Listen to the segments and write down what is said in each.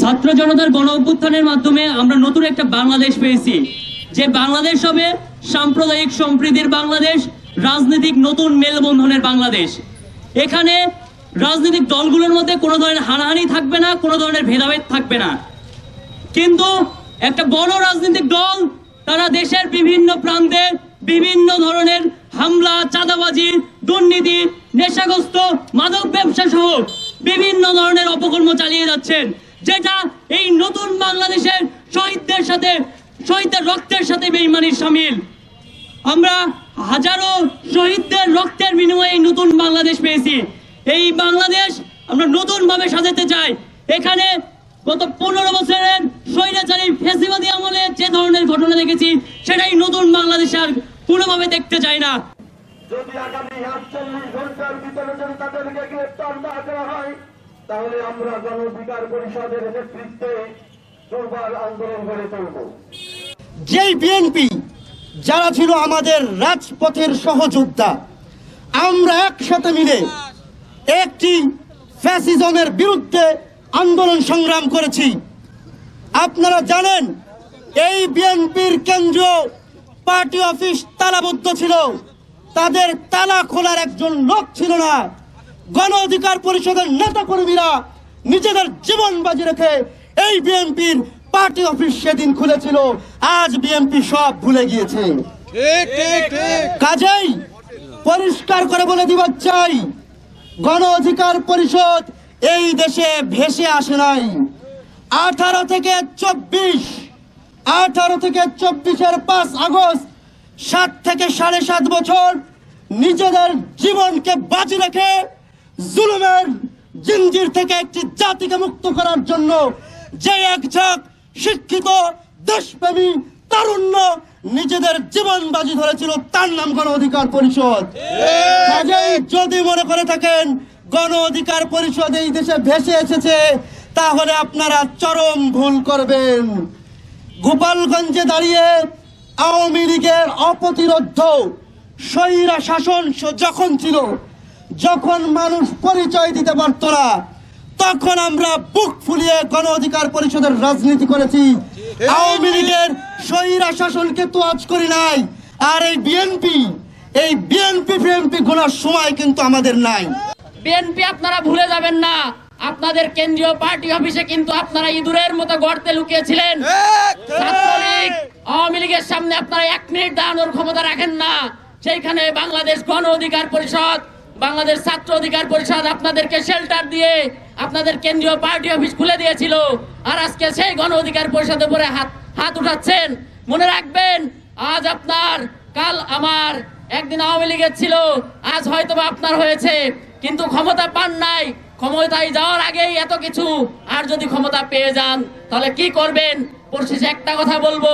ছাত্র জনতার গণ অভ্যুত্থানের মাধ্যমে আমরা নতুন একটা বাংলাদেশ পেয়েছি। যে বাংলাদেশ হবে সাম্প্রদায়িক সম্প্রীতির বাংলাদেশ, রাজনৈতিক নতুন মেলবন্ধনের বাংলাদেশ। এখানে রাজনৈতিক দলগুলোর মধ্যে কোনো ধরনের হানাহানি থাকবে না, কোনো ধরনের ভেদাভেদ থাকবে না। কিন্তু একটা বড় রাজনৈতিক দল তারা দেশের বিভিন্ন প্রান্তে বিভিন্ন ধরনের হামলা, চাঁদাবাজি, দুর্নীতি, নেশাগ্রস্ত মাদক ব্যবসা সহ বিভিন্ন ধরনের অপকর্ম চালিয়ে যাচ্ছেন, যেটা এই নতুন বাংলাদেশের শহীদদের সাথে, শহীদদের রক্তের সাথে বেইমানির সামিল। আমরা হাজারো শহীদদের রক্তের বিনিময়ে এই নতুন বাংলাদেশ পেয়েছি। এই বাংলাদেশ আমরা নতুন ভাবে সাজাতে চাই। এখানে গত পনেরো বছরের স্বৈরাচারী ফেসিবাদী আমলে যে ধরনের ঘটনা দেখেছি, সেটাই নতুন বাংলাদেশ আর কোনোভাবে দেখতে চাই না। যদি আগামী আটচল্লিশ ঘণ্টার ভিতরে যদি তাদেরকে গ্রেপ্তার না করা হয় তাহলে আমরা গণ অধিকার পরিষদের নেতৃত্বে দুর্বার আন্দোলন গড়ে তুলব। যেই বিএনপি যারা ছিল আমাদের রাজপথের সহযোদ্ধা আমরা একসাথে মিলে একটি ফ্যাসিজমের বিরুদ্ধে আন্দোলন সংগ্রাম করেছি। আপনারা জানেন এই বিএনপির কেন্দ্রীয় পার্টি অফিস তালাবদ্ধ ছিল। তাদের তালা খোলার একজন লোক ছিল না। গণ অধিকার পরিষদের নেতা কর্মীরা নিজেদের জীবন বাজি রেখে এই বিএনপির পার্টি অফিস সেদিন খুলেছিল। আজ বিএনপি সব ভুলে গিয়েছে। কাজেই পরিষ্কার করে বলে দিব চাই, গণ অধিকার পরিষদ এই দেশে ভেসে আসে নাই। আঠারো থেকে চব্বিশ আঠারো থেকে চব্বিশের পাঁচ আগস্ট, সাত থেকে সাড়ে সাত বছর নিজেদের জীবনকে বাজি রেখে জুলুমের জিঞ্জির থেকে একটি জাতিকে মুক্ত করার জন্য যে একজন শিক্ষিত, দেশপ্রেমী, তারুণ্য নিজেদের জীবন বাজি ধরেছিল, তার নাম গণ অধিকার পরিষদ। যদি মনে করে থাকেন, গণ অধিকার পরিষদ এই দেশে ভেসে এসেছে, তাহলে আপনারা চরম ভুল করবেন। গোপালগঞ্জে দাঁড়িয়ে আওয়ামী লীগের অপ্রতিরোধ স্বৈরা শাসন যখন ছিল যখন মানুষ পরিচয় দিতে পারত না তখন আমরা বুক ফুলিয়ে গণ অধিকার পরিষদের রাজনীতি করেছি। আওয়ামী লীগের স্বৈরা শাসনকে তো আজ করি নাই আর এই বিএনপি এই বিএনপি বিএনপি গোনার সময় কিন্তু আমাদের নাই। বিএনপি আপনারা ভুলে যাবেন না। আপনাদের কেন্দ্রীয় পার্টি অফিসে কিন্তু আপনারা ইঁদুরের মতো গর্তে লুকিয়েছিলেন। ছাত্রলীগ আওয়ামী লীগের সামনে আপনারা এক মিনিট দাঁড়ানোর ক্ষমতা রাখেন না। সেইখানে বাংলাদেশ গণ অধিকার পরিষদ বাংলাদেশ ছাত্র অধিকার পরিষদ আপনাদেরকে শেল্টার দিয়ে আপনাদের কেন্দ্রীয় পার্টি অফিস খুলে দিয়েছিল। আর আজকে সেই গণ অধিকার পরিষদের উপরে হাত হাত উঠাচ্ছেন। মনে রাখবেন আজ আপনার কাল আমার। একদিন আওয়ামী লীগের ছিল আজ হয়তো আপনার হয়েছে। কিন্তু ক্ষমতা পান নাই। ক্ষমতায় যাওয়ার আগেই এত কিছু। আর যদি ক্ষমতা পেয়ে যান তাহলে কি করবেন? পরিশেষে একটা কথা বলব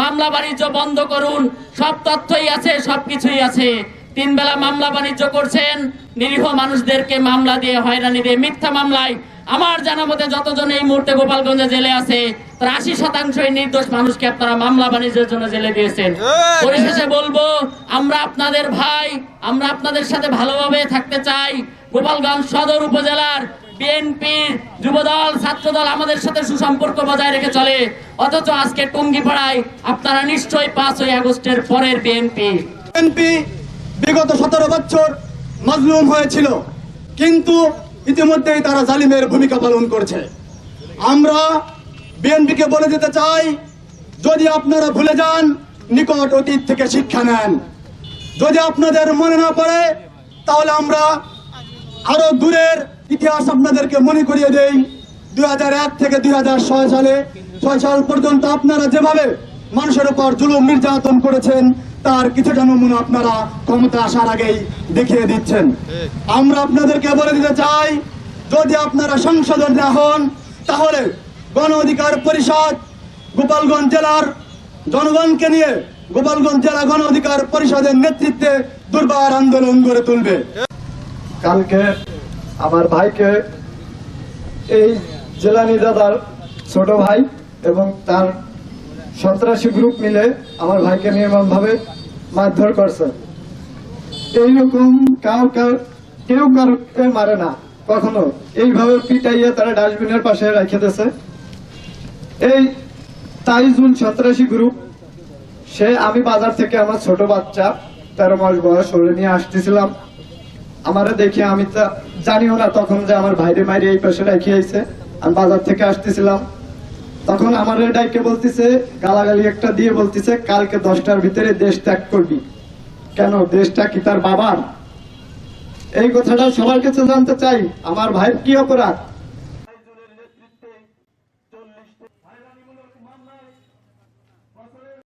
মামলা বাণিজ্য বন্ধ করুন। সব তথ্যই আছে সব কিছুই আছে। তিন বেলা মামলা বাণিজ্য করছেন নিরীহ মানুষদেরকে মামলা দিয়ে হয়রানি দিয়ে মিথ্যা মামলায়। আমার জানা মতে যতজন এই মুহূর্তে গোপালগঞ্জে জেলে আছে তার আশি শতাংশই নির্দোষ মানুষকে আপনারা মামলা বাণিজ্যের জন্য জেলে দিয়েছেন। পরিশেষে বলব আমরা আপনাদের ভাই আমরা আপনাদের সাথে ভালোভাবে থাকতে চাই। গোপালগঞ্জ সদর উপজেলার বিএনপি যুবদল, ছাত্রদল আমাদের সাথে সুসম্পর্ক বজায় রেখে চলে। অথচ আজকে টঙ্গিপাড়ায় আপনারা নিশ্চয়ই পাঁচই আগস্টের পরের বিএনপি। বিএনপি বিগত সতেরো বছর মজলুম হয়েছিল, কিন্তু ইতিমধ্যেই তারা জালিমের ভূমিকা পালন করছে। আমরা বিএনপিকে বলে দিতে চাই, যদি আপনারা ভুলে যান, নিকট অতীত থেকে শিক্ষা নেন। যদি আপনাদের মনে না পড়ে, তাহলে আমরা আরও দূরের ইতিহাস আপনাদেরকে মনে করিয়ে দেই। দু হাজার এক থেকে দু হাজার ছয় সালে, ছয় সাল পর্যন্ত আপনারা যেভাবে মানুষের উপর জুলুম নির্যাতন করেছেন, তার কিছুটা নমুনা আপনারা ক্ষমতা আসার আগেই দেখিয়ে দিচ্ছেন। আমরা আপনাদেরকে বলে দিতে চাই, যদি আপনারা সংশোধন না হন, তাহলে গণ অধিকার পরিষদ গোপালগঞ্জ জেলার জনগণকে নিয়ে গোপালগঞ্জ জেলা গণ অধিকার পরিষদের নেতৃত্বে দুর্বার আন্দোলন গড়ে তুলবে। কালকে আমার ভাইকে এই জেলানি দাদার ছোট ভাই এবং তার সন্ত্রাসী গ্রুপ মিলে আমার ভাইকে নির্মমভাবে মারধর করছে। এইরকম কাউ কাউ কেউ কারোকে মারে না, কখনো। এইভাবে পিটাইয়া তারা ডাস্টবিনের পাশে রেখে দিয়েছে। এই তাইজুল সন্ত্রাসী গ্রুপ, সে আমি বাজার থেকে আমার ছোট বাচ্চা, তেরো মাস বয়স, ওরে নিয়ে আসতেছিলাম। আমারে দেখে আমি তো জানিও না তখন যে আমার ভাইরে মাইরে এই পাশে রেখে আইছে। আমি বাজার থেকে আসতেছিলাম। তখন আমার ডাইকে বলতেছে, গালাগালি একটা দিয়ে বলতেছে, কালকে দশটার ভিতরে দেশ ত্যাগ করবি। কেন, দেশটা কি তার বাবার? এই কথাটা সবার কাছে জানতে চাই। আমার ভাইয়ের কি অপরাধ?